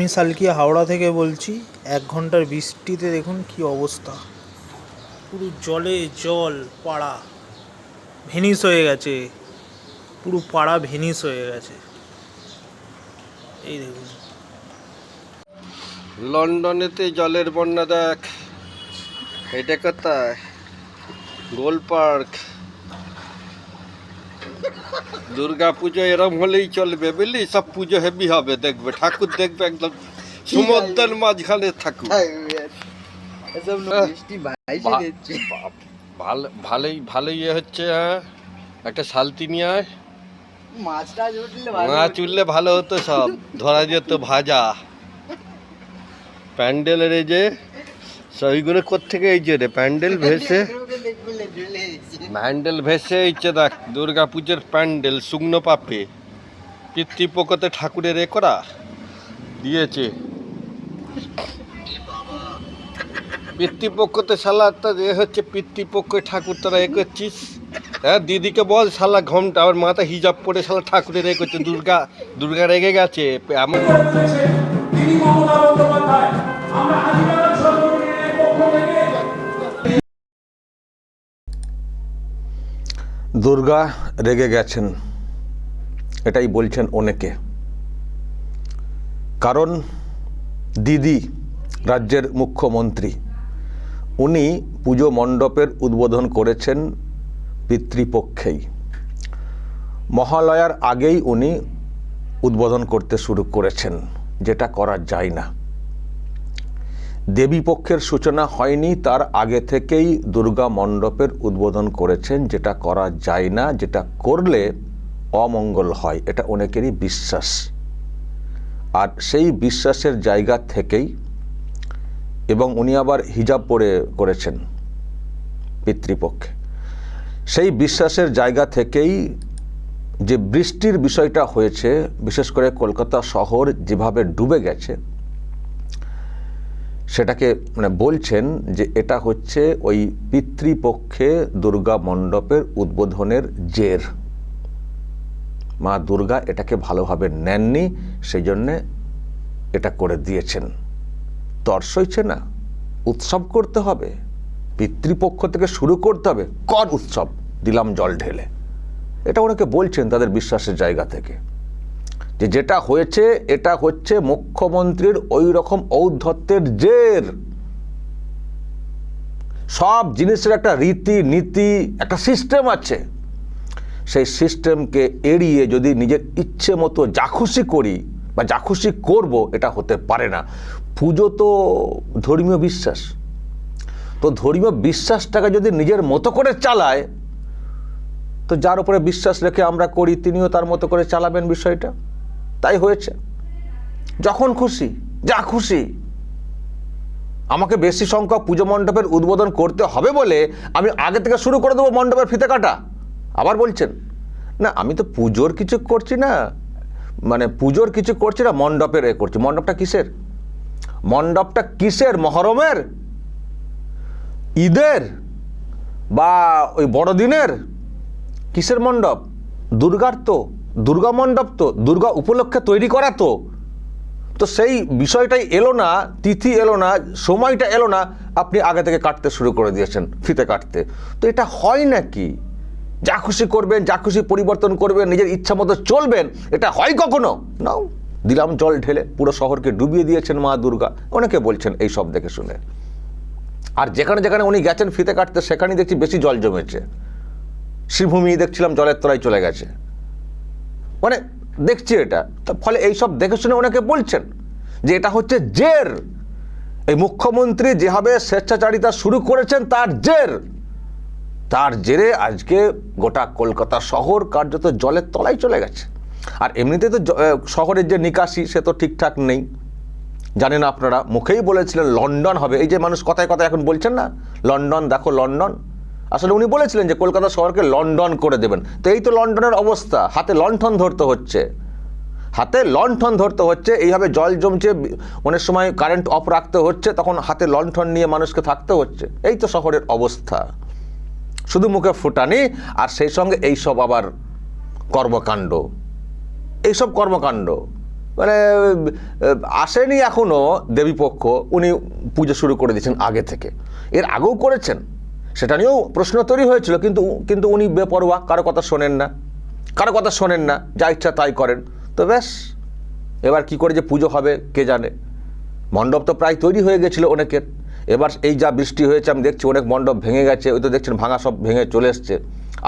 আমি সালকিয়া হাওড়া থেকে বলছি, এক ঘণ্টার বৃষ্টিতে দেখুন কি অবস্থা। পুরো জলে জল, পাড়া ভেনিস হয়ে গেছে। পুরো পাড়া ভেনিস হয়ে গেছে। এই দেখুন। লন্ডনেতে জলের বন্যা দেখ, এটা কোথায়? গোল পার্ক। দুর্গা পুজো এরম হলেই চলবে বুঝলি? সব পুজো হেভি হবে দেখবে। ঠাকুর দেখবে একদম সমুদ্রের মাঝখানে ঠাকুর। ভালো ভালোই ভালোই ইয়ে হচ্ছে হ্যাঁ। একটা শালতি নিয়ে আয়। মাছ উঠলে ভালো হতো। সব। ধরা যেত ভাজা। প্যান্ডেলের এই যে সবইগুলো কোথেকে এই যে রে? প্যান্ডেল ভেসে প্যান্ডেল ভেসে এইছে দেখ দুর্গা পুজোর প্যান্ডেল, শুকনো পাপে। পিতৃপক্ষতে ঠাকুরের এ করা দিয়েছে। পিতৃপক্ষতে শালা এ হচ্ছে পিতৃপক্ষ ঠাকুর তোরা এ করছিস? হ্যাঁ দিদিকে বল শালা ঘমটা, আমার মাথা হিজাব পরে শালা ঠাকুরের এ করছে, দুর্গা দুর্গা রেগে গেছে, এমন দুর্গা রেগে গেছেন। এটাই বলছেন অনেকে। কারণ দিদি রাজ্যের মুখ্যমন্ত্রী, উনি পুজো মণ্ডপের উদ্বোধন করেছেন পিতৃপক্ষেই। মহালয়ার আগেই উনি উদ্বোধন করতে শুরু করেছেন, যেটা করা যায় না। দেবীপক্ষের সূচনা হয়নি, তার আগে থেকেই দুর্গা মণ্ডপের উদ্বোধন করেছেন, যেটা করা যায় না, যেটা করলে অমঙ্গল হয়, এটা অনেকেরই বিশ্বাস। আর সেই বিশ্বাসের জায়গা থেকেই এবং উনি আবার হিজাব পরে করেছেন পিতৃপক্ষে। সেই বিশ্বাসের জায়গা থেকেই যে বৃষ্টির বিষয়টা হয়েছে, বিশেষ করে কলকাতা শহর যেভাবে ডুবে গেছে সেটাকে মানে বলছেন যে এটা হচ্ছে ওই পিতৃপক্ষে দুর্গা মণ্ডপের উদ্বোধনের জের। মা দুর্গা এটাকে ভালোভাবে নেননি সেই জন্যে এটা করে দিয়েছেন। তর্স হয়েছে না, উৎসব করতে হবে, পিতৃপক্ষ থেকে শুরু করতে হবে, কর উৎসব, দিলাম জল ঢেলে। এটা ওনাকে বলছেন তাদের বিশ্বাসের জায়গা থেকে। যে যেটা হয়েছে, এটা হচ্ছে মুখ্যমন্ত্রীর ওই রকম ঔদ্ধত্যের জের। সব জিনিসের একটা রীতি, নীতি, একটা সিস্টেম আছে। সেই সিস্টেমকে এড়িয়ে যদি নিজের ইচ্ছে মতো যা খুশি করি বা যা খুশি করব, এটা হতে পারে না। পুজো তো ধর্মীয় বিশ্বাস। তো ধর্মীয় বিশ্বাসটাকে যদি নিজের মতো করে চালায়, তো যার উপরে বিশ্বাস রেখে আমরা করি, তিনিও তার মতো করে চালাবেন বিষয়টা। তাই হয়েছে। যখন খুশি, যা খুশি। আমাকে বেশি সংখ্যক পুজো মণ্ডপের উদ্বোধন করতে হবে বলে আমি আগে থেকে শুরু করে দেবো মণ্ডপের ফিতে কাটা। আবার বলছেন, না, আমি তো পুজোর কিছু করছি না। মানে পুজোর কিছু করছি না, মণ্ডপের এ করছি। মণ্ডপটা কিসের? মণ্ডপটা কিসের? মহরমের? ঈদের? বা ওই বড়দিনের? কিসের মণ্ডপ? দুর্গার তো। দুর্গা মণ্ডপ তো, দুর্গা উপলক্ষে তৈরি করা তো। তো সেই বিষয়টাই এলো না, তিথি এলো না, সময়টা এলো না, আপনি আগে থেকে কাটতে শুরু করে দিয়েছেন, ফিতে কাটতে। তো এটা হয় নাকি? যা খুশি করবেন, যা খুশি পরিবর্তন করবেন, নিজের ইচ্ছা মতো চলবেন, এটা হয় কখনো? নাও, দিলাম জল ঢেলে, পুরো শহরকে ডুবিয়ে দিয়েছেন মা দুর্গা। অনেকে বলছেন এই সব দেখে শুনে। আর যেখানে যেখানে উনি গেছেন ফিতে কাটতে, সেখানেই দেখছি বেশি জল জমেছে। শ্রীভূমি দেখছিলাম, জলের তলায় চলে গেছে। মানে দেখছি এটা। ফলে এইসব দেখে শুনে ওনাকে বলছেন যে এটা হচ্ছে জের। এই মুখ্যমন্ত্রী যেভাবে স্বেচ্ছাচারিতা শুরু করেছেন তার জের। তার জেরে আজকে গোটা কলকাতা শহর কার্যত জলের তলায় চলে গেছে। আর এমনিতে তো শহরের যে নিকাশি সে তো ঠিকঠাক নেই। জানেন আপনারা, মুখেই বলেছিলেন লন্ডন হবে। এই যে মানুষ কথায় কথায় এখন বলছেন না, লন্ডন, দেখো লন্ডন। আসলে উনি বলেছিলেন যে কলকাতা শহরকে লন্ডন করে দেবেন। তো এই তো লন্ডনের অবস্থা। হাতে লণ্ঠন ধরতে হচ্ছে। হাতে লণ্ঠন ধরতে হচ্ছে। এইভাবে জল জমছে, অনেক সময় কারেন্ট অফ রাখতে হচ্ছে, তখন হাতে লণ্ঠন নিয়ে মানুষকে থাকতে হচ্ছে। এই তো শহরের অবস্থা। শুধু মুখে ফুটানি, আর সেই সঙ্গে এইসব আবার কর্মকাণ্ড। এইসব কর্মকাণ্ড। মানে আসেনি এখনও দেবীপক্ষ। উনি পুজো শুরু করে দিয়েছেন আগে থেকে। এর আগেও করেছেন। সেটা নিয়েও প্রশ্ন তৈরি হয়েছিল, কিন্তু কিন্তু উনি বেপরোয়া, কারও কথা শোনেন না। কারও কথা শোনেন না, যা ইচ্ছা তাই করেন। তো ব্যাস, এবার কি করে যে পুজো হবে, কে জানে? মণ্ডপ তো প্রায় তৈরি হয়ে গেছিল অনেকের। এবার এই যা বৃষ্টি হয়েছে, আমি দেখছি অনেক মণ্ডপ ভেঙে গেছে, ওই তো দেখছেন ভাঙা সব ভেঙে চলে এসছে।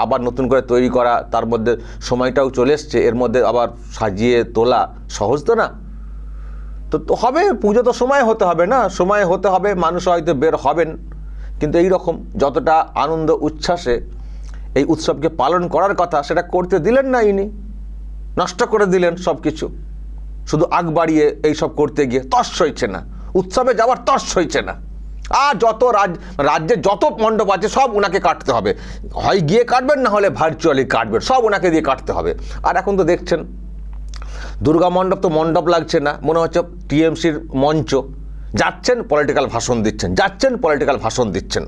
আবার নতুন করে তৈরি করা, তার মধ্যে সময়টাও চলে এসছে, এর মধ্যে আবার সাজিয়ে তোলা, সহজ তো না? তো হবে, পুজো তো সময় হতে হবে না, সময় হতে হবে, মানুষ হয়তো বের হবেন। কিন্তু এই রকম যতটা আনন্দ, উচ্ছ্বাসে এই উৎসবকে পালন করার কথা সেটা করতে দিলেন না ইনি। নষ্ট করে দিলেন সব কিছু শুধু আগ বাড়িয়ে এইসব করতে গিয়ে তর্স হইছে না। উৎসবে যাওয়ার তর্স হইছে না। আর যত রাজ রাজ্যে যত মণ্ডপ আছে সব ওনাকে কাটতে হবে। হয় গিয়ে কাটবেন, না হলে ভার্চুয়ালি কাটবেন। সব ওনাকে দিয়ে কাটতে হবে। আর এখন তো দেখছেন, দুর্গা মণ্ডপ তো মণ্ডপ লাগছে না। মনে হচ্ছে টিএমসির মঞ্চ। যাচ্ছেন পলিটিক্যাল ভাষণ দিচ্ছেন, যাচ্ছেন পলিটিক্যাল ভাষণ দিচ্ছেন।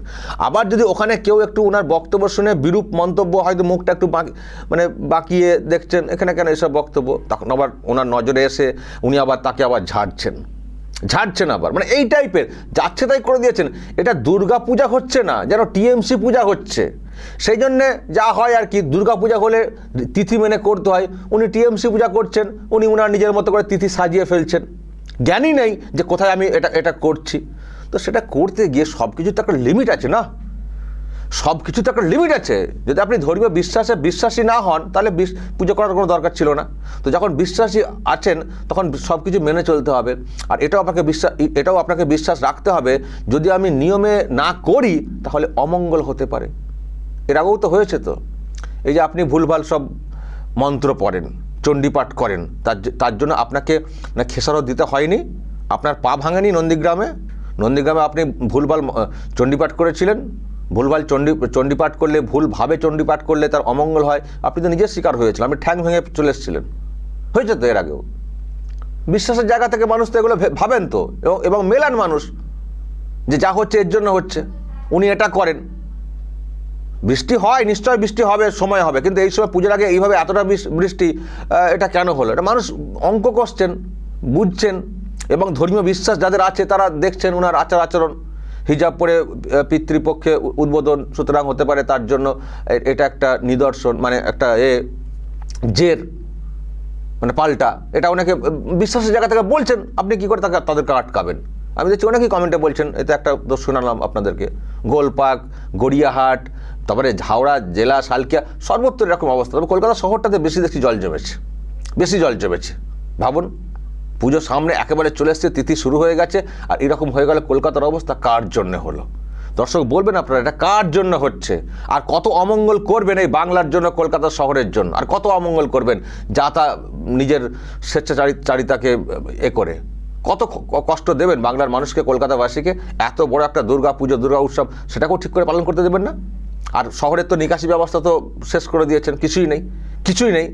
আবার যদি ওখানে কেউ একটু ওনার বক্তব্য শুনে বিরূপ মন্তব্য, হয়তো মুখটা একটু মানে বাঁকিয়ে দেখছেন, এখানে কেন এসব বক্তব্য? তখন আবার ওনার নজরে এসে উনি আবার তাকে আবার ঝাড়ছেন। ঝাড়ছেন আবার মানে এই টাইপের, যাচ্ছে তাই করে দিয়েছেন। এটা দুর্গা পূজা হচ্ছে না, যেন টিএমসি পূজা হচ্ছে। সেই জন্যে যা হয় আর কি, দুর্গা পূজা হলে তিথি মেনে করতে হয়। উনি টিএমসি পূজা করছেন, উনি উনার নিজের মতো করে তিথি সাজিয়ে ফেলছেন। জ্ঞানই নেই যে কোথায় আমি এটা এটা করছি। তো সেটা করতে গিয়ে সব কিছু তো একটা লিমিট আছে না? সব কিছু তো একটা লিমিট আছে। যদি আপনি ধর্মীয় বিশ্বাসে বিশ্বাসী না হন, তাহলে পুজো করার কোনো দরকার ছিল না। তো যখন বিশ্বাসী আছেন, তখন সব কিছু মেনে চলতে হবে। আর এটাও আপনাকে বিশ্বাস, এটাও আপনাকে বিশ্বাস রাখতে হবে, যদি আমি নিয়মে না করি, তাহলে অমঙ্গল হতে পারে। এর আগেও তো হয়েছে তো। এই যে আপনি ভুলভাল সব মন্ত্র পড়েন। চণ্ডীপাঠ করেন। তার তার জন্য আপনাকে না খেসারত দিতে হয়নি, আপনার পা ভাঙেনি নন্দীগ্রামে? নন্দীগ্রামে আপনি ভুলভাল চণ্ডীপাঠ করেছিলেন, ভুলভাল চণ্ডী, চণ্ডীপাঠ করলে, ভুলভাবে চণ্ডীপাঠ করলে তার অমঙ্গল হয়, আপনি তো নিজের শিকার হয়েছিলেন, আপনি ঠ্যাং ভেঙে চলে এসেছিলেন। হয়েছে তো এর আগেও। বিশ্বাসের জায়গা থেকে মানুষ তো এগুলো ভাবেন তো এবং মেলান মানুষ, যে যা হচ্ছে এর জন্য হচ্ছে। উনি এটা করেন। বৃষ্টি হয় নিশ্চয় বৃষ্টি হবে, সময় হবে। কিন্তু এই সময় পুজোর আগে এইভাবে এতটা বৃষ্টি এটা কেন হলো? এটা মানুষ অঙ্ক কষছেন বুঝছেন এবং ধর্মীয় বিশ্বাস যাদের আছে তারা দেখছেন ওনার আচার আচরণ। হিজাব পরে পিতৃপক্ষে উদ্বোধন সুতরাং হতে পারে তার জন্য এটা একটা নিদর্শন মানে একটা এ, জের মানে পাল্টা। এটা অনেকে বিশ্বাসের জায়গা থেকে বলছেন, আপনি কি করে তাকে, তাদেরকে আটকাবেন? আমি দেখছি অনেকেই কমেন্টে বলছেন, এতে একটা দোষ শোনালাম আপনাদেরকে। গোলপাক, গড়িয়াহাট, তারপরে ঝাউড়া জেলা সালকিয়া সর্বত্র এরকম অবস্থা। তবে কলকাতা শহরটাতে বেশি দেখছি জল জমেছে। বেশি জল জমেছে। ভাবুন পুজো সামনে একেবারে চলে এসছে, তিথি শুরু হয়ে গেছে, আর এরকম হয়ে গেলে কলকাতার অবস্থা কার জন্যে হলো? দর্শক, বলবেন আপনারা, এটা কার জন্য হচ্ছে? আর কত অমঙ্গল করবেন এই বাংলার জন্য কলকাতা শহরের জন্য? আর কত অমঙ্গল করবেন যা তা নিজের স্বেচ্ছাচারিতাকে এ করে? কত কষ্ট দেবেন বাংলার মানুষকে, কলকাতাবাসীকে? এত বড় একটা দুর্গা পুজো, দুর্গা উৎসব, সেটাকেও ঠিক করে পালন করতে দেবেন না? আর শহরের তো নিকাশি ব্যবস্থা তো শেষ করে দিয়েছেন, কিছুই নেই কিছুই নেই।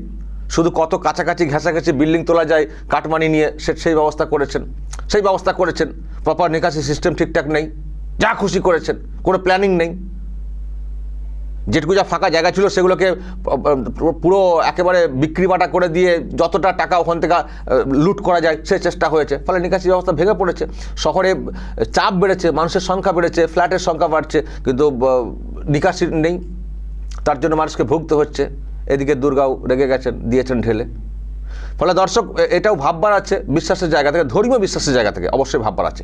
শুধু কত কাছাকাছি ঘেঁষাঘেঁষি বিল্ডিং তোলা যায়, কাটমানি নিয়ে সে সেই ব্যবস্থা করেছেন। সেই ব্যবস্থা করেছেন। প্রপার নিকাশি সিস্টেম ঠিকঠাক নেই। যা খুশি করেছেন, কোনো প্ল্যানিং নেই। যেটুকু যা ফাঁকা জায়গা ছিল সেগুলোকে পুরো একেবারে বিক্রি বাটা করে দিয়ে যতটা টাকা ওখান থেকে লুট করা যায় সে চেষ্টা হয়েছে। ফলে নিকাশি ব্যবস্থা ভেঙে পড়েছে। শহরে চাপ বেড়েছে, মানুষের সংখ্যা বেড়েছে, ফ্ল্যাটের সংখ্যা বাড়ছে, কিন্তু নিকাশি নেই। তার জন্য মানুষকে ভুগতে হচ্ছে। এদিকে দুর্গাও রেগে গেছেন, দিয়েছেন ঢেলে। ফলে দর্শক এটাও ভাববার আছে বিশ্বাসের জায়গা থেকে, ধর্মীয় বিশ্বাসের জায়গা থেকে অবশ্যই ভাববার আছে।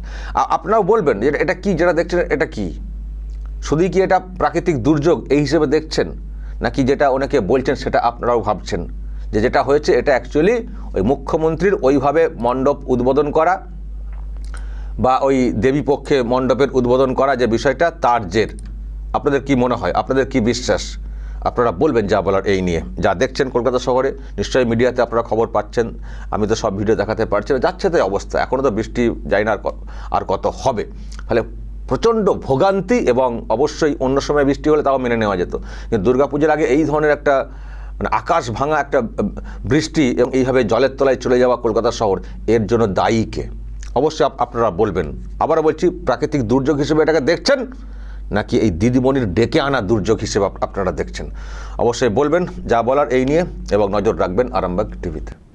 আপনারাও বলবেন যে এটা কি, যেটা দেখছেন, এটা কি? শুধুই কি এটা প্রাকৃতিক দুর্যোগ এই হিসেবে দেখছেন? নাকি যেটা অনেকে বলছেন সেটা আপনারাও ভাবছেন? যে যেটা হয়েছে এটা অ্যাকচুয়ালি ওই মুখ্যমন্ত্রীর ওইভাবে মণ্ডপ উদ্বোধন করা বা ওই দেবী পক্ষে মণ্ডপের উদ্বোধন করা যে বিষয়টা, তার জের। আপনাদের কি মনে হয়? আপনাদের কি বিশ্বাস? আপনারা বলবেন যা বলার এই নিয়ে। যা দেখছেন কলকাতা শহরে, নিশ্চয়ই মিডিয়াতে আপনারা খবর পাচ্ছেন। আমি তো সব ভিডিও দেখাতে পারছি যাচ্ছে তাই অবস্থা। এখনও তো বৃষ্টি যায় না আর আর কত হবে? ফলে প্রচণ্ড ভোগান্তি এবং অবশ্যই অন্য সময় বৃষ্টি হলে তাও মেনে নেওয়া যেত। কিন্তু দুর্গাপুজোর আগে এই ধরনের একটা মানে আকাশ ভাঙা একটা বৃষ্টি এবং এইভাবে জলের তলায় চলে যাওয়া কলকাতা শহর, এর জন্য দায়ী কে? অবশ্যই আপনারা বলবেন। আবারও বলছি, প্রাকৃতিক দুর্যোগ হিসেবে এটাকে দেখছেন? নাকি এই দিদিমণির ডেকে আনা দুর্যোগ হিসেবে আপনারা দেখছেন? অবশ্যই বলবেন, যা বলার এই নিয়ে এবং নজর রাখবেন আরামবাগ টিভিতে।